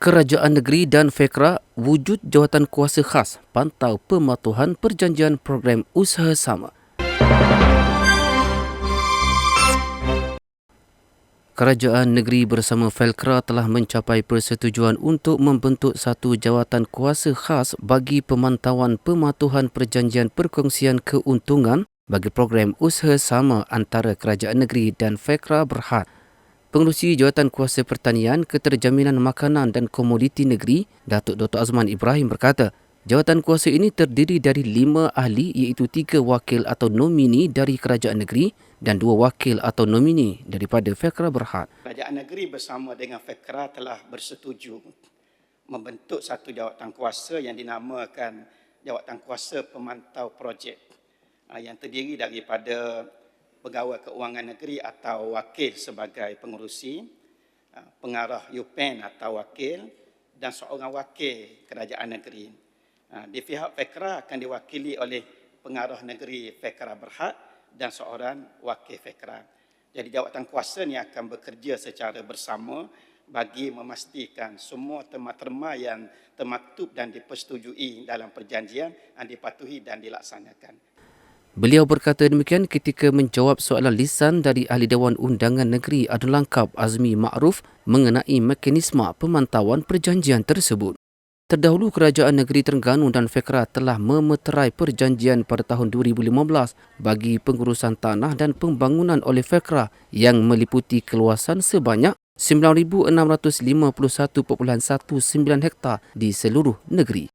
Kerajaan Negeri dan FEKRA wujud jawatan kuasa khas pantau pematuhan perjanjian program usaha sama. Kerajaan Negeri bersama Felkra telah mencapai persetujuan untuk membentuk satu jawatan kuasa khas bagi pemantauan pematuhan perjanjian perkongsian keuntungan bagi program usaha sama antara Kerajaan Negeri dan Felkra Berhad. Pengerusi Jawatan Kuasa Pertanian, Keterjaminan Makanan dan Komoditi Negeri, Datuk Dr. Azman Ibrahim berkata, jawatan kuasa ini terdiri dari lima ahli iaitu tiga wakil atau nomini dari Kerajaan Negeri dan dua wakil atau nomini daripada Fekra Berhad. Kerajaan negeri bersama dengan FEKRA telah bersetuju membentuk satu jawatan kuasa yang dinamakan Jawatan Kuasa Pemantau Projek ah, yang terdiri daripada pegawai keuangan negeri atau wakil sebagai pengurusi, ah, pengarah UPEN atau wakil dan seorang wakil kerajaan negeri. Ah, Di pihak FEKRA akan diwakili oleh pengarah negeri FEKRA Berhad dan seorang wakil FEKRA. Jadi jawatan kuasa ini akan bekerja secara bersama bagi memastikan semua terma-terma yang termaktub dan dipersetujui dalam perjanjian yang dipatuhi dan dilaksanakan. Beliau berkata demikian ketika menjawab soalan lisan dari Ahli Dewan Undangan Negeri Adun Langkap Azmi Ma'ruf mengenai mekanisme pemantauan perjanjian tersebut. Terdahulu Kerajaan Negeri Terengganu dan FEKRA telah memeterai perjanjian pada tahun 2015 bagi pengurusan tanah dan pembangunan oleh FEKRA yang meliputi keluasan sebanyak 9,651.19 hektar di seluruh negeri.